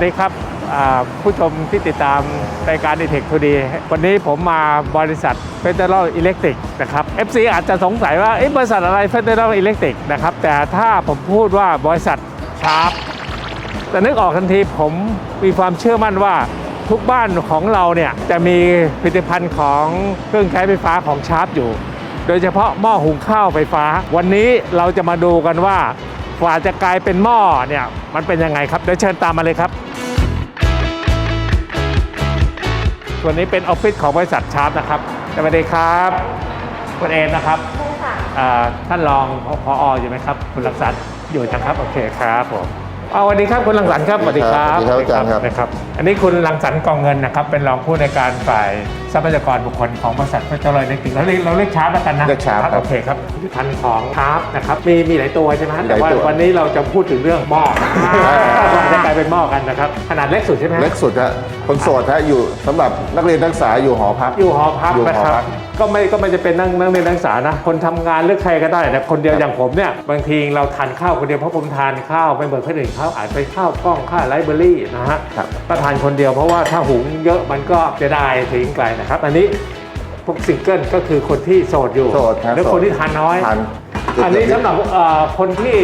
สดีครับผู้ชมที่ติดตามรายการดีเทคทูดีวันนี้ผมมาบริษัท Federal Electric นะครับ FC อาจจะสงสัยว่าบริษัทอะไร Federal Electric นะครับ แต่ถ้าผมพูดว่าบริษัทชาร์ปแต่นึกออกทันทีผมมีความเชื่อมั่นว่าทุกบ้านของเราเนี่ยจะมีผลิตภัณฑ์ของเครื่องใช้ไฟฟ้าของชาร์ปอยู่ โดยเฉพาะหม้อหุงข้าวไฟฟ้า วันนี้เราจะมาดูกันว่ากว่าจะกลายเป็นหม้อเนี่ยมันเป็นยังไงครับเดี๋ยวเชิญตามมาเลยครับ ส่วนนี้เป็นออฟฟิศของบริษัทชาร์ปนะครับสวัสดีครับคุณเอนนะครับอ่าท่านรองพออยู่ไหมครับ คุณลังสรรค์อยู่จังครับ โอเคครับผมเอาสวัสดีครับคุณลังสรรค์ครับสวัสดีครับสวัสดีครับอาจารย์ครับนะครับ อันนี้คุณลังสรรค์กองเงินนะครับ เป็นรองผู้ในวยการฝ่ายทรัพยากรบุคคลของบริษัทเฟเจอร์เลยเล็กติเราเรียกเราเรียกชาร์ปแล้วกันนะเรียก Sharp ครับโอเคครับผลิตภัณฑ์ของชาร์ปนะครับมีมีหลายตัวใช่ไหมฮะแต่ว่าหลายตัววันนี้เราจะพูดถึงเรื่องหม้อว่าจะกลายเป็นหม้อกันนะครับขนาดเล็กสุดใช่ไหมฮะเล็กสุดฮะ คนโสดฮะอยู่สำหรับนักเรียนนักศึกษาอยู่หอพัก อยู่หอพักอยู่หอนะครับ พัก ก็ไม่ก็ไม่จะเป็นนั่งนั่งเรียนนักศึกษานะ คนทำงานหรือใครก็ได้แต่คนเดียวอย่างผมเนี่ยบางทีเราทานข้าวคนเดียวเพราะผมทานข้าวไม่เหมือนคนอื่นเขาอาจไปข้าวกล้องข้าวไลฟ์เบอรี่นะฮะครับ ก็ทานคนเดียวเพราะว่าถ้าหุงเยอะมันก็จะได้ทิ้งไปนะครับ อันนี้พวกซิงเกิลก็คือคนที่โสดอยู่โสดครับหรือคนที่ทานน้อย ทานอันนี้สำหรับเอ่อคนที่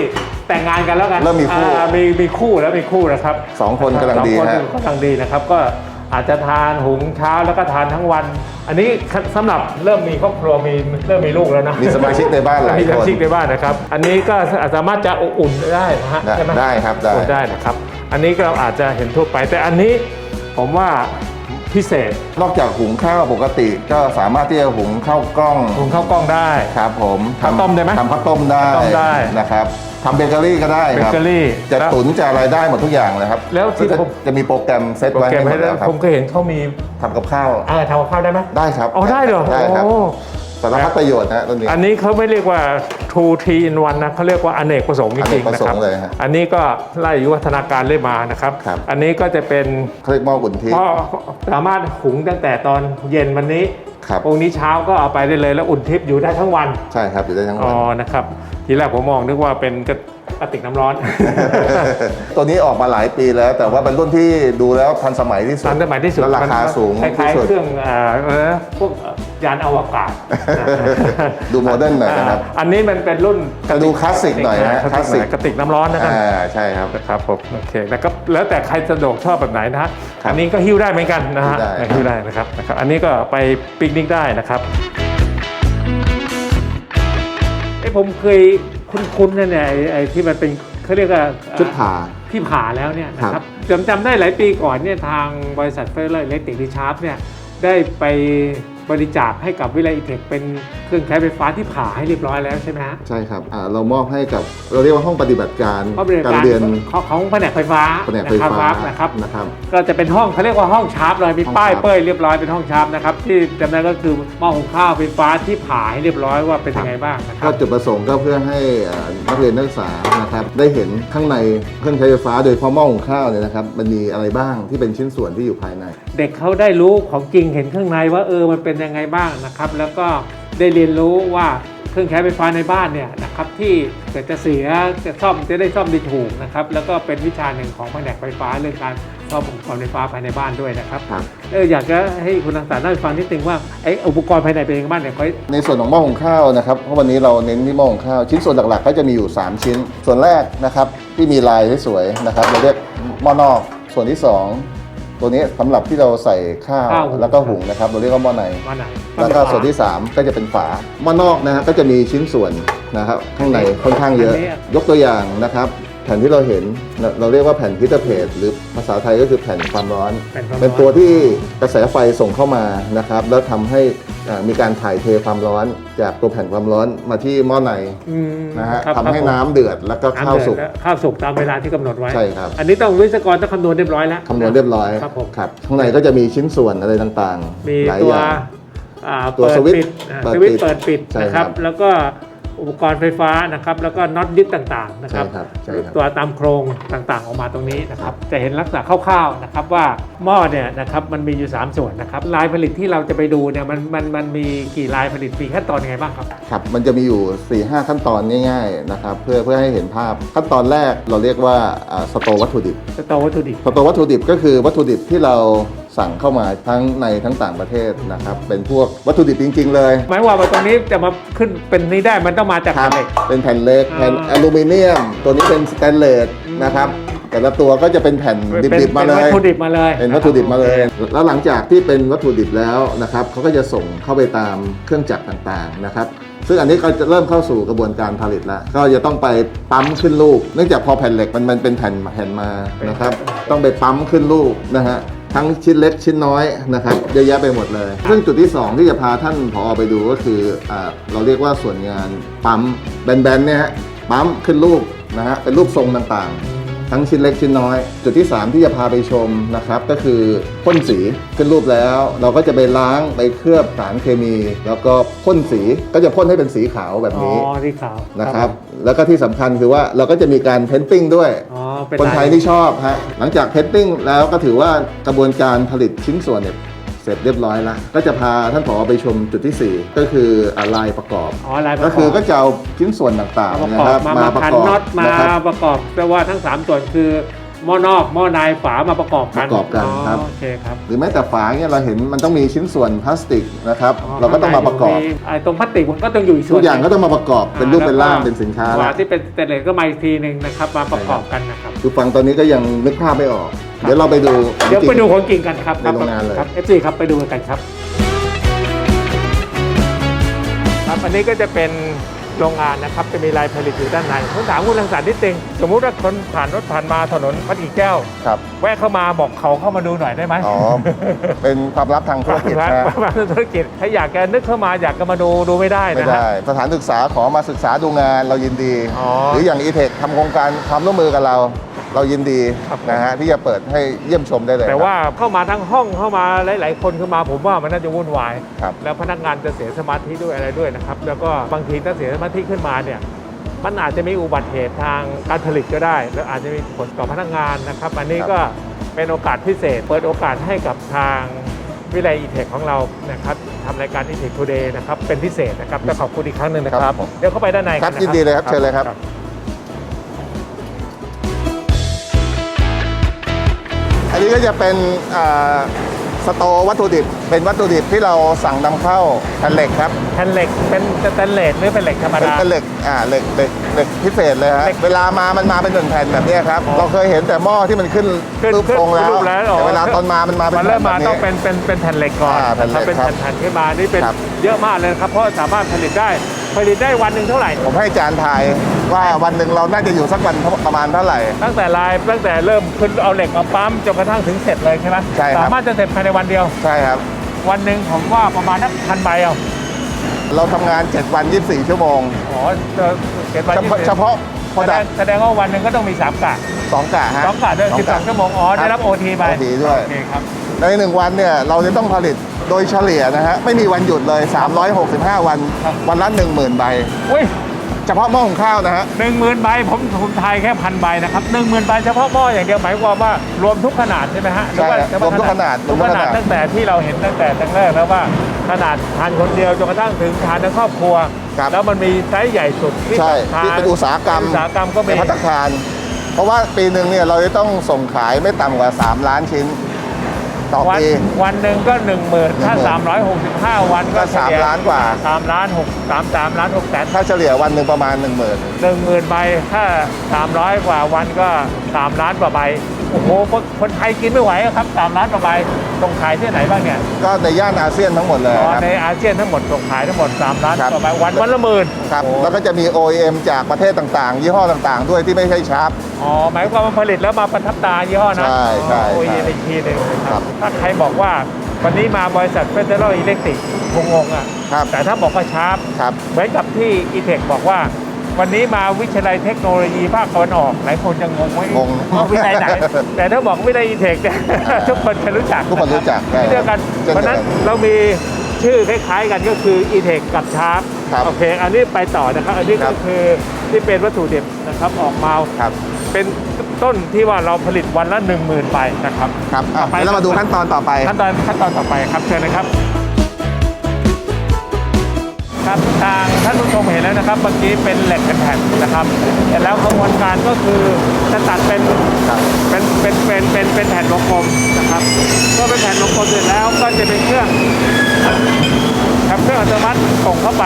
แต่งงานกันแล้วกันเริ่มมีคู่อ่ามีมีคู่แล้วมีคู่นะครับสองคนกำลังดีสอคนฮะ กำลังดีนะครับ ก็อาจจะทานหุงเช้าแล้วก็ทานทั้งวัน อันนี้สำหรับเริ่มมีครอบครัวมีเริ่มมีลูกแล้วนะมีสมาชิกในบ้านหลายมีสคมานชิกในบ้านนะครับ อันนี้ก็สามารถจะอุ่นได้นะฮะได้ใช่ไหมได้ครับได้ อุ่นได้นะครับ อันนี้ก็อาจจะเห็นทั่วไปแต่อันนี้ผมว่า พิเศษนอกจากหุงข้าวปกติก็สามารถที่จะหุงข้าวกล้องหุงข้าวกล้องได้ ครับผมข้าวต้มได้ไหมทำข้าวต้มได้ข้าวต้มได้ นะครับทำเบเกอรี่ก็ได้เบครับ เกอรี่จะแล้ว ตุ๋นจะอะไรได้หมดทุกอย่างเลยครับแล้วที่จะผม จะมีโปรแกรมเซตโปรไว้แกรให้มหมให้ดแล้วครับผมเคยเห็นเขามีทำกับข้าวเออทำกับข้าวได้ไหมได้ครับอ๋อได้เหรอได้ครับ โอ้ สารพัดประโยชน์นะตัวนี้ อันนี้เขาไม่เรียกว่า two t in one นะเขาเรียกว่าอเนกประสงค์จริงๆอเนกประนะสคงรับค์เลยฮะอันนี้ก็ไล่ยุวัฒนาการเรื่อยมานะครับ ครับ อันนี้ก็จะเป็นเขาเรียกหม้ออุ่นทิพเพย์ราะสามารถหุงตั้งแต่ตอนเย็นวันนี้ครับองค์นี้เช้าก็เอาไปได้เลยแล้วอุ่นทิพย์อยู่ได้ทั้งวัน ใช่ครับ อยู่ได้ทั้งอ๋วัอน นะครับ ทีแรกผมมองนึกว่าเป็นกระกระติกน้ำร้อน ตัวนี้ออกมาหลายปีแล้ว แต่ว่าเป็นรุ่นที่ดูแล้วทันสมัยที่สุดทันสมัยที่สุดและราคาสูงคล้าที่ยสุๆดเครื่องอ่าเออพวก ยานอวกาศ ดูโมเดิร์นหน่อยนะครับ อันนี้มันเป็นรุ่นจะดูคลาสสิกหน่อยนะคลาสสิกกระติกน้ำร้อนนะครับอ่าใช่ครับนะครับผมโอเคแล้วก็แล้วแต่ใครสะดวกชอบแบบไหนนะฮะครับอันนี้ก็หิ้วได้เหมือนกันนะฮะหิ้วได้หิ้วได้นะครับนะครับ อันนี้ก็ไปปิกนิกได้นะครับไอ้ยผมเคยคุ้นๆเนี่ยไอ้ไอ้ที่มันเป็นเขาเรียกว่าชุดผ่าที่ผ่าแล้วเนี่ยนะคครัรับบจำจำได้หลายปีก่อนเนี่ยทางบริษัทเฟอร์เลอร์เล็กติกดิชาร์ปเนี่ยได้ไป บริจาคให้กับวิไลอิเทคเป็นเครื่องใช้ไฟฟ้าที่ผ่าให้เรียบร้อยแล้วใช่ไหมฮะใช่ครับอ่าเรามอบให้กับเราเรียกว่าห้องปฏิบัติการเพราะบริการการเรียนของของแผนกไฟฟ้าแผนกไฟฟ้านะครับนะครับ ก็จะเป็นห้องเขาเรียกว่าห้องชาร์ปเลยมีห้องป้ายชาร์ปเป้ยเรียบร้อยเป็นห้องชาร์ปนะครับที่จำได้ก็คือหม้อหุงข้าวไฟฟ้าที่ผ่าให้เรียบร้อยว่าเป็นยังไงบ้างนะคก็รับจุดประสงค์ก็เพื่อให้อ่านักเรียนนักศึกษานะครับได้เห็นข้างในเครื่องใช้ไฟฟ้าโดยเฉพาะหม้อหุงข้าวเนี่ยนะครับมันมีอะไรบ้างที่เป็นชิ้นส่วนที่อยู่ภายใน เด็กเขาได้รู้ของจริงเห็นข้างในว่าเออมันเป็นยังไงบ้างนะครับ แล้วก็ได้เรียนรู้ว่าเครื่องใช้ไฟฟ้าในบ้านเนี่ยนะครับที่เกิดจะเสียจะซ่อมจะได้ซ่อมได้ถูกนะครับแล้วก็เป็นวิชาหนึ่งของแผนกไฟฟ้าเรื่องการซ่อมอุปกรณ์ไฟฟ้าภายในบ้านด้วยนะครับครับ เอออยากจะให้คุณทังสารเล่าให้ฟังนิดนึงว่าไอ้อุปกรณ์ภายในเป็นยังไงบ้างเนี่ยเขาในส่วนของหม้อหุงข้าวนะครับเพราะวันนี้เราเน้นที่หม้อหุงข้าวชิ้นส่วนหลักๆ ก็จะมีอยู่ 3 ชิ้น ส่วนแรกนะครับที่มีลายสวยๆนะครับเราเรียกหม้อนอกส่วนที่2 ตัวนี้สำหรับที่เราใส่ข้าวข้าวหุง แล้วก็หุงนะครับเราเรียกว่าหม้อใน ว่าไหนแล้วก็ส่วนที่ 3 ก็จะเป็นฝาหม้อนอกนะฮะก็จะมีชิ้นส่วนนะครับข้างในค่อนข้างเยอะ ยกตัวอย่างนะครับ แผ่นที่เราเห็นเราเราเรียกว่าแผ่นพิเตอร์เพจหรือภาษาไทยก็คือแผ่นความร้อน เป็นความร้อนเป็นตัวที่กระแสไฟส่งเข้ามานะครับ แล้วทำให้ อ่ามีการถ่ายเทความร้อนจากตัวแผ่นความร้อนมาที่หม้อในอืมนะฮะครับทำให้ครับผมน้ำเดือดแล้วก็ข้าวสุก น้ำเดือดและข้าวสุกตามเวลาที่กำหนดไว้ ใช่ครับ อันนี้ต้องวิศวกรต้องคำนวณเรียบร้อยแล้ว คำนวณเรียบร้อยครับผม ครับข้างในก็จะมีชิ้นส่วนอะไรต่างมีๆ หลายตัวอย่าง อ่าตัวเปิดสวิตช์ปิดอ่าเปิดสวิตช์ปิดเปิดปิดใช่นะคครัรับ บ แล้วก็ อุปกรณ์ไฟฟ้านะครับแล้วก็น็อตยึดต่างๆนะครับใช่ครับใช่ครับ ตัวตามโครงต่างๆ ออกมาตรงนี้นะครับจะเห็นลักษณะคร่าวๆนะครับว่าหม้อเนี่ยนะครับมันมีอยู่ 3 ส่วนนะครับลายผลิตที่เราจะไปดูเนี่ยมันมันมันมีกี่ลายผลิตมีขั้นตอนยังไงบ้างครับ ครับ มันจะมีอยู่4 5ขั้นตอนง่ายๆนะครับ เพื่อเพื่อให้เห็นภาพขั้นตอนแรกเราเรียกว่าสโตวัตถุดิบสโตวัตถุดิบ สโตวัตถุดิบก็คือวัตถุดิบที่เรา สั่งเข้ามาทั้งในทั้งต่างประเทศนะครับเป็นพวกวัตถุดิบจริง ๆ เลยหมายความว่าตรงนี้จะมาขึ้นเป็นนี้ได้มันต้องมาจากครับเหล็ก เป็นแผ่นเหล็กแผ่นอ่าอลูมิเนียม ตัวนี้เป็นสแตนเลสอืมนะครับแต่ละตัวก็จะเป็นแผ่นเป็นดิบๆมาเลเป็นยวัตถุดิบมาเลยเป็นวัตถุดิบมาเลย แล้วหลังจากที่เป็นวัตถุดิบแล้วนะครับเขาก็จะส่งเข้าไปตามเครื่องจักรต่างๆนะครับ ซึ่งอันนี้ก็จะเริ่มเข้าสู่กระบวนการผลิตแล้ว ก็จะต้องไปปั๊มขึ้นลูก เนื่องจากพอแผ่นเหล็กมันมันเป็นแผ่นแผ่นมานะครับ ต้องไปปั๊มขึ้นลูกนะฮะ ทั้งชิ้นเล็กชิ้นน้อยนะครับเยอะแยะไปหมดเลย ซึ่งจุดที่ 2 ที่จะพาท่านผอไปดูก็คืออ่าเราเรียกว่าส่วนงานปั๊มแบนๆเนี่ยฮะปั๊มขึ้นลูกนะฮะเป็นรูปทรงต่างๆ ทั้งชิ้นเล็กชิ้นน้อย จุดที่ 3 ที่จะพาไปชมนะครับ ก็คือพ่นสีขึ้นรูปแล้ว เราก็จะไปล้างไปเคลือบสารเคมี แล้วก็พ่นสีก็จะพ่นให้เป็นสีขาวแบบอ๋อนี้ที่ขาวนะครับ แล้วก็ที่สำคัญคือว่าเราก็จะมีการเพ้นติ้งด้วยอ๋อ เป็นคนไทยลาที่ชอบฮะหลังจากเพนติ้งแล้วก็ถือว่ากระบวนการผลิตชิ้นส่วนเนี่ยเสร็จเรียบร้อยแล้ว ก็จะพาท่านผอไปชมจุดที่ 4 ก็คืออ่าลายประกอบ อ๋อลายประก็กอบคือก็จะเอาชิ้นส่วนต่างประๆนะกอคบรับมามาประพันกอบน็อตมานะครับ ประกอบแปลว่าทั้ง 3 ส่วนคือ หม้อนอกหม้อในฝามาประกอบกันประกอบกันครับ โอเคครับ หรือแม้แต่ฝาเนี่ยเราเห็นมันต้องมีชิ้นส่วนพลาสติกนะครับ เราก็ต้องมาประกอบไอ้ตรงพลาสติกมันก็ต้องอยู่อีกส่ทุวนกอย่างก็ต้องมาประกอบเป็นรูปเป็นร่างแล้วก็เป็นสินค้าฝาแล้วที่เป็นสเตนเลสก็มาอีกทีหนึ่งนะครับมาประกอบกันนะครับคือฟังตอนนี้ก็ยังนึกภาพไม่ออก เดี๋ยวเราไปดูเดี๋ยวจริงๆไปดูของจริงกันครับในโรงงานเลยครับ FC ครับไปดูกันครับครับอันนี้ก็จะเป็น โรงงานนะครับจะมีลายผลิตอยู่ด้านในผมถามคุณรังสรรค์นิดนึงสมมุติว่าคนผ่านรถผ่านมาถนนพัดกี่แก้ว ครับ แวะเข้ามาบอกเขาเข้ามาดูหน่อยได้ไหมอ๋อ เป็นความลับทางธุรกิจร้านนะร้านธุรกิจถ้าอยากจะนึกเข้ามาอยากจะมาดูดูไม่ได้ไม่นะฮะ ได้ สถานศึกษาขอมาศึกษาดูงานเรายินดี อ๋อ หรืออย่าง e t e c h ทำโครงการความร่วมมือกับเรา เรายินดีครับผมนะฮะที่จะเปิดให้เยี่ยมชมได้เลย แต่ว่าเข้ามาทั้งห้องเข้ามาหลาย ๆ คนเข้ามาผมว่ามันน่าจะวุ่นวายครับแล้วพนักงานจะเสียสมาธิด้วยอะไรด้วยนะครับ แล้วก็บางทีถ้าเสียสมาธิขึ้นมาเนี่ยมันอาจจะมีอุบัติเหตุทางการผลิตก็ได้ แล้วอาจจะมีผลต่อพนักงานนะครับ อันนี้ก็เป็นโอกาสพิเศษ เปิดโอกาสให้กับทางวิไลอีเทคของเรานะครับทำรายการอีเทคทูเดย์นะครับเป็นพิเศษนะครับก็ขอบคุณอีกครั้งหนึ่งนะคครัรับบผมเดี๋ยวเข้าไปด้านในครับกัะยินดีเลยครับเชิญเลยครับ นนี้ก็จะเป็นอ่าสโตร์วัตถุดิบ เป็นวัตถุดิบที่เราสั่งนำเข้าแผ่นเหล็กครับแผ่นเหล็กเป็นสแตนเลสหรือเป็นเหล็กธรรมเป็นดาเป็นเหล็กอ่าเหล็กเหล็กเหล็กพิเศษเลยฮะเหล็กเวลามามันมาเป็นหนึ่งแผ่นแบบเนี้ยครับอ๋อเราเคยเห็นแต่หม้อที่มันขึ้นขึ้นรูปทรงแล้วรูปแล้วอ๋อแต่เวลาตอนมามันมาเป็นมันแผ่เริ่นมแบมาบนี้ต้องเป็นเป็นเป็นแผ่นเหล็กก่อนอ่าแผ่นเหล็กะครับเป็นครับแผ่นๆขึ้นมานี่เป็นครับเยอะมากเลยนะครับเพราะสามารถผลิตได้ ผลิตได้วันหนึ่งเท่าไหร่ ผมให้อาจารย์ทายว่าวันหนึ่งเราน่าจะอยู่สักวันประมาณเท่าไหร่ ตั้งแต่ลายตั้งแต่เริ่มขึ้นเอาเหล็กมาปั๊มจนกระทั่งถึงเสร็จเลยใช่ไหมใช่ครับ สามารถจะเสร็จภายในวันเดียว ใช่ครับ วันหนึ่งผมว่าประมาณนักพันใบเอาเราทำงาน 7 วัน 24 ชั่วโมง อ๋อเจอเก็บไว้เฉพาะเฉพาะโปรแสดดังกแสดงว่าวันหนึ่งก็ต้องมีสามกะ สองกะฮะสองกะด้วยสิบสองกะชั่วโมงอ๋อได้รับโอทีไป OT ด้วย โอเคครับ ในหนึ่งวันเนี่ยเราจะต้องผลิตโดยเฉลี่ยนะฮะไม่มีวันหยุดเลย 365 วันครับวันละ10,000ใบอุ้ยเฉพาะหม้อหุงข้าวนะฮะหนึ่งหมื่นใบผมผมทายแค่พันใบนะครับหนึ่งหมื่นใบเฉพาะหม้ออย่างเดียวหมายความว่ารวมทุกขนาดใช่ไหมฮะหรือว่าใช่ครับเฉพาะรวมทุกขนาดทุกขรวมทุกขนานาดดตั้งแต่ที่เราเห็นตั้งแต่ตั้งแรกแล้วว่าขนาดทานคนเดียวจนกระทั่งถึงทานทั้งครอบครัว ครับแล้วมันมีไซส์ใหญ่สุดที่ใช่ทานที่เป็นอุตสาหกรรมอุตสาหกรรมก็ในมีพัตตาคาร เพราะว่าปีหนึ่งเนี่ยเราจะต้องส่งขายไม่ต่ำกว่า 3 ล้านชิ้น ต่อวันปี วันหนึ่งก็หนึ่งหมื่นถ้า10,000สามร้อยหกสิบห้าวันก็ก็สามเฉยล้านกว่า สามล้านหกสามสามล้านหกแสนถ้าเฉลี่ยวันหนึ่งประมาณ 1 0,000หนึ่งหมื่นใบถ้าสามร้อยกว่าวันก็สามล้านกว่าใบโอ้โหคนคนไทยกินไม่ไหวอะครับสามล้านกว่าใบส่งขายที่ไหนบ้างเนี่ยก็ในย่านอาเซียนทั้งหมดเลยอ๋อครับ ในอาเซียนทั้งหมดส่งขายทั้งหมด3ล้านครับ กว่าใบวันวันละหมื่นครับโอ้แล้วก็จะมี OEM จากประเทศต่างๆ ยี่ห้อต่างๆ ด้วยที่ไม่ใช่ชาร์ป อ๋อหมายความว่าผลิตแล้วมาประทับตายี่ห้อนะใช่ใช่โอ้ยใช่อีกทีหนึ่งนะคครัรับบ ถ้าใครบอกว่าวันนี้มาบริษัทเฟเดอรัลอิเล็กทริกคงงงอะครับแต่ถ้าบอกว่าชาร์ป ครับ เหมือนกับที่อีเทคบอกว่า วันนี้มาวิทยาลัยเทคโนโลยีภาคตะวันออก หลายคนจะงงว่างงเอาวิทยาลัยไหน แต่ถ้าบอกวิทยาลัยอีเทคเนี่ยทุกคนจะรู้จักทุกคนรู้จักที่เดียวกันช่นเพราะฉะนั้นดียวกัเรามีชื่อคล้ายๆกันก็คือ e t e c กับ Sharp ครับโอเค อันนี้ไปต่อนะครับ อันนี้ครัก็บคือที่เป็นวัตถุดิบนะครับออกมาครับเป็นต้นที่ว่าเราผลิตวันละ 1 0,000ไปนะครับ ครับอะไปเดี๋ยวเรามาดูขั้นตอนต่อไป ขั้นตอนขั้นตอนต่อไปครับเชิญนะครับ ครับทางท่านผู้ชมเห็นแล้วนะครับเมื่อกี้เป็นเหล็กแผ่นๆนะครับเสร็จแล้วกระบวนการก็คือจะตัดเป็นครับเป็นเป็นเป็นเป็นเป็นแผ่นวงกลมนะครับเมื่อเป็นแผ่นวงกลมเสร็จแล้วก็จะเป็นเครื่องครับเครื่องอัตโนมัติส่งเข้าไป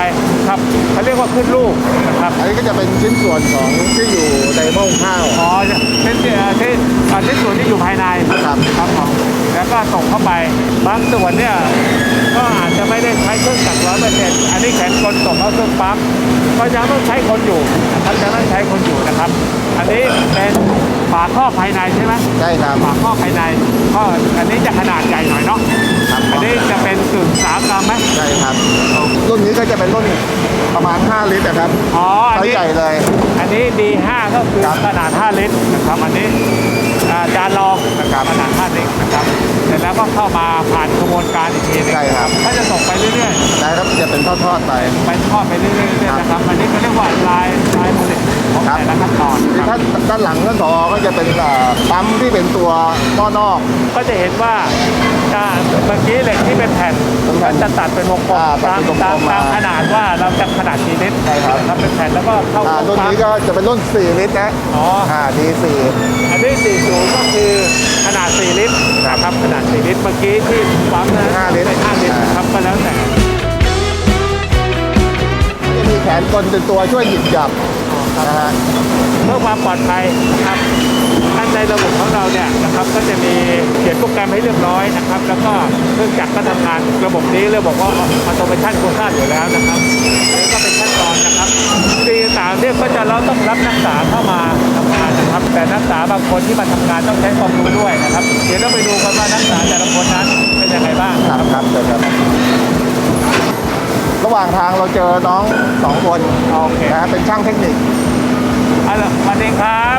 ครับเขาเรียกว่าขึ้นลูกนะครับอันนี้ก็จะเป็นชิ้นส่วนของที่อยู่ในหม้อหุงข้าวอ๋อเป็นที่อ่าที่อ่าที่ส่วนที่อยู่ภายในครับครับผมแล้วก็ส่งเข้าไปบางส่วนเนี่ย ก็อาจจะไม่ได้ใช้เครื่องจักรร้อยเปอร์เซ็นต์อันนี้แขนกลส่งเข้าเครื่องปั๊มก็ยังต้องใช้คนอยู่นะครับยังต้องใช้คนอยู่นะครับ อันนี้เป็นฝาครอบภายในใช่ไหมใช่ครับฝาครอบภายในก็อันนี้จะขนาดใหญ่หน่อยเนาะครับอันนี้จะเป็นกึ่งสามกรัมไหมใช่ครับ รุ่นนี้ก็จะเป็นรุ่นประมาณ 5 ลิตรนะครับอ๋ออันไซส์นี้ใหญ่เลย อันนี้ D5 ก็คือครับขนาด 5 ลิตรนะครับอันนี้อ่าจานรองนะครับขนาด 5 ลิตรนะครับเสร็จ แล้วก็เข้ามาผ่านกระบวนการอีกทีหนึงใช่ครับ ก็จะส่งไปเรื่อยนะครับจะเป็นทอดๆไปๆไปทอดไปเรื่อยๆเรื่อยๆนะครับ อันนี้ก็เรียกว่าลายลายผลิตของครับ แต่ละขั้นตอนที่ครับท่านด้านหลังท่านผอก็จะเป็นเอ่อปั๊มที่เป็นตัวหม้อนอก ก็จะเห็นว่าอ่าเมื่อกี้เหล็กที่เป็นแผ่นเป็นแผ่ก็นจะตัดเป็นวงกลมอ่าตัดตามเป็นวงกลมตามมาตามขนาดว่าเราจะขนาดกี่ลิตรใช่ครับนะครับเป็นแผ่นแล้วก็เข้าอ่าสู่รุ่นปั๊มนี้ก็จะเป็นรุ่น 4 ลิตรนะอ๋อ อ่า D4 อันนี้40ก็คือ ขนาด 4 ลิตรนะครับขนาด 4 ลิตรเมื่อกี้ที่ปั๊มนะห้าลิตรเป็น5ลิตรอ่าครับก็แล้วแต่จะมีแขนกลเป็นตัวช่วยหยิบจับ นะฮะเพื่อความปลอดภัยนะครับท่านในระบบของเราเนี่ยนะครับก็จะมีเขียนโปรแกรมให้เรียบร้อยนะครับ แล้วก็เครื่องจักรก็ทำงานระบบนี้เลยบอกว่าออโตเมชันคุณค่าอยู่แล้วนะครับนี่ก็เป็นขั้นตอนนะครับสิ่งต่างเนี่ยก็จะเราต้องรับนักศึกษาเข้ามาทำงานนะครับ แต่นักศึกษาบางคนที่มาทำงานต้องใช้ความรู้ด้วยนะครับ เดี๋ยวเราไปดูกันว่านักศึกษาแต่ละคนนั้นเป็นยังไงบ้างครับครับเชิญครับ ระหว่างทางเราเจอน้องสองคนโอเค นะฮะเป็นช่างเทคนิคฮัลโหลสวัสดีครับ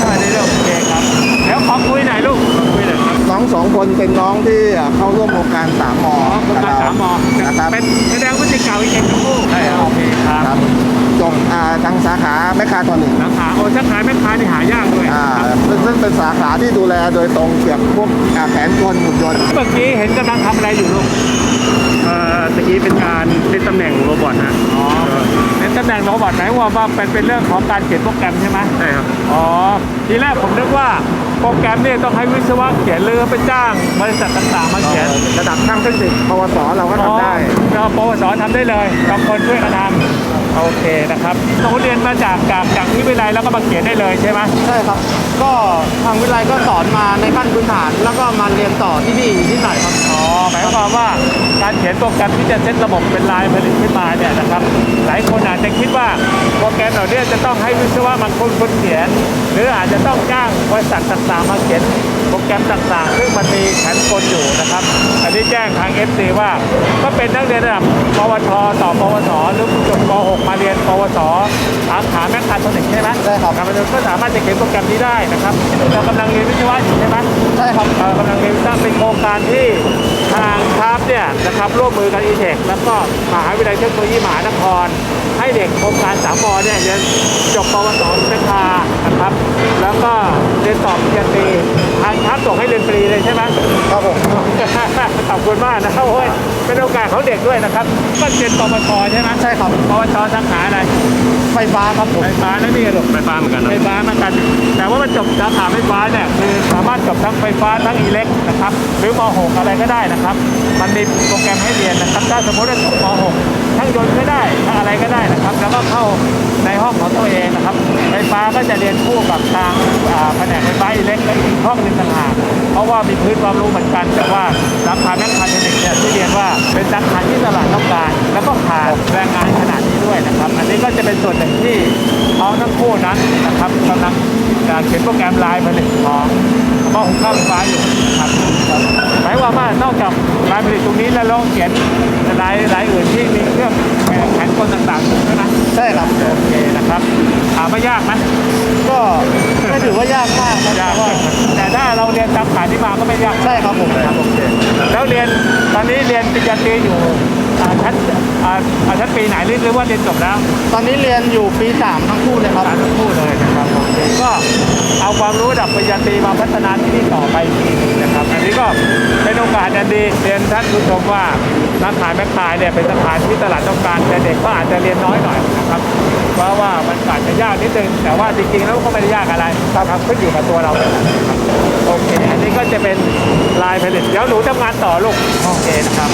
สวัสดีลูกโอเคครับเดี๋ยวขอคุยหน่อยลูกขอคุยหน่อยครับน้องสองคนเป็นน้องที่เข้าร่วมโครงการสามมอ๋อคุณมาสามมอนะครับเป็นแสดงว่าสิเก่าอีกเองทั้งคู่ใช่ครับโอเคครับครับจบอ่าทางสาขาแมคคาทรอนิกส์สาขาโอ้ถ้าขายแม่ค้านี่หายากด้วยอ่าซึ่งซึ่งเป็นสาขาที่ดูแลโดยตรงเกี่ยวกับพวกอ่าแขนกลหุ่นยนต์ เมื่อกี้เห็นกำลังทำอะไรอยู่ลูก เอ่อตะกี้เป็นการเป็นตำแหน่งโรบอทฮะอ๋อเป็นตำแหน่งโรบอทไหนว่าว่าเป็นเป็นเรื่องของการเขียนโปรแกรมใช่ไหมใช่ครับ อ๋อ ทีแรกผมนึกว่าโปรแกรมเนี่ยต้องให้วิศวะเขียนหรือไปจ้างบริษัทต่างๆมาเขียนระดับช่างเทคนิคปวสเราก็ทำได้อ๋อปวสทำได้เลยสองคนช่วยกันทำโอเคนะครับต้องเรียนมาจากจากจากวิทยาลัยแล้วก็มาเขียนได้เลยใช่ไหมใช่ครับ ก็ทางวิทยาลัยก็สอนมาในขั้นพื้นฐาน แล้วก็มาเรียนต่อที่นี่ที่ไหนครับอ๋อหมายความว่าการเขียนโปรแกรมที่จะเซตระบบเป็นลายผลิตขึ้นมาเนี่ยนะครับ หลายคนอาจจะคิดว่าโปรแกรมเหล่านี้จะต้องให้วิศวะมาคนคนเขียนห รืออาจจะต้องจ้างบริษัทต่างๆมาเขียนโปรแกรมต่างๆ ซึ่งมันมีแผนกลอยู่นะครับ อันนี้แจ้งทาง FC ว่าก็เป็นนักเรียนระดับปวชต่อปวสหรือจบป .6 มาเรียนปวสสาขาแมคคาทรอนิกส์ใช่ไหมใช่ครับการบันเทิงก็สามารถจะเขียนโปรแกรมนี้ได้นะครับเรากำลังเรียนวิศวะอยู่ใช่ไหมใช่ครับเอ่อกำลังเรียนสร้างเป็นโครงการที่ ทางคราฟเนี่ยนะครับร่วมมือกับอีเทคแล้วก็มหาวิทยาลัยเทคโนโลยีมหานคร ให้เด็กโครงการสามปอเนี่ยเรียนจบปวสเทคานะครับ แล้วก็เรียนต่อปริญญาตรีทางคราฟส่งให้เรียนฟรีเลยใช่ไหมครับผมขอบคุณมากนะครับโอ้ยเป็นโอกาสของเด็กด้วยนะครับก็เรียนปวชใช่ไหมใช่ครับปวชสาขาอะไรไฟฟ้าครับผมไฟฟ้าแล้วนี่ลูกไฟฟ้าเหมือนกันนะไฟฟ้าเหมือนกัน แต่ว่ามันจบสาขาไฟฟ้าเนี่ยคือสามารถจบทั้งไฟฟ้าทั้งอิเล็กนะครับหรือม .6 อะไรก็ได้นะครับ มันมีโปรแกรมให้เรียนนะครับ ถ้าสมมติว่าจบม .6 ทั้งยนต์ก็ได้ทั้งอะไรก็ได้นะครับ แล้วก็เข้าในห้องของตัวเองนะครับ ไฟฟ้าก็จะเรียนคู่กับทางแผนกไฟฟ้าอิเล็กและอีกห้องหนึ่งต่างหากเพราะว่ามีพื้นความรู้เหมือนกัน แต่ว่าสาขาแมคคาทนิกส์เนี่ยที่เรียนว่าเป็นสาขาที่ตลาดต้องการ แล้วก็ขาดแรงงานขนาดนี้ด้วยนะครับ อันนี้ก็จะเป็นส่วนหนึ่งที่เขาทั้งคู่นั้นนะครับกำลัง จะเขียนโปรแกรมลายผลิตของหม้อหุงข้าวไฟฟ้าอยู่นะครับหมายความว่านอกจากลายผลิตตรงนี้แล้วเราเขียนลายลายอื่นที่มีเครื่องแผนกลต่างๆอยู่ด้วยนะใช่ครับโอเคนะครับถามว่ายากไหมก็ไม่ถือว่ายากมากครับยากเพราะว่าแต่ถ้าเราเรียนตามฐานที่มาก็ไม่ยากใช่ครับผมครับโอเคแล้วแล้วเรียนตอนนี้เรียนปริญญาตรีอยู่อ่าชั้นอ่าอ่าชั้นปีไหนหรือหรือว่าเรียนจบแล้ว ตอนนี้เรียนอยู่ปี 3 ทั้งคู่เลยครับสารทั้งคู่ ก็เอาความรู้ดับปริญญาตรีมาพัฒนาที่นี่ต่อไปนะครับ อันนี้ก็เป็นโอกาสอันดีเรียนท่านผู้ชมว่าร้านขายแม่ขายเนี่ยเป็นสถานที่ตลาดต้องการแต่เด็กก็อาจจะเรียนน้อยหน่อยนะครับเพราะว่ามันอาจจะยากนิดนึงแต่ว่าจริงๆแล้วก็ไม่ได้ยากอะไรครับขึ้นอยู่กับตัวเราเนี่ยนะครับโอเคอันนี้ก็จะเป็นลายผลิตเดี๋ยวหนูทำงานต่อลูกโอเคนะครับ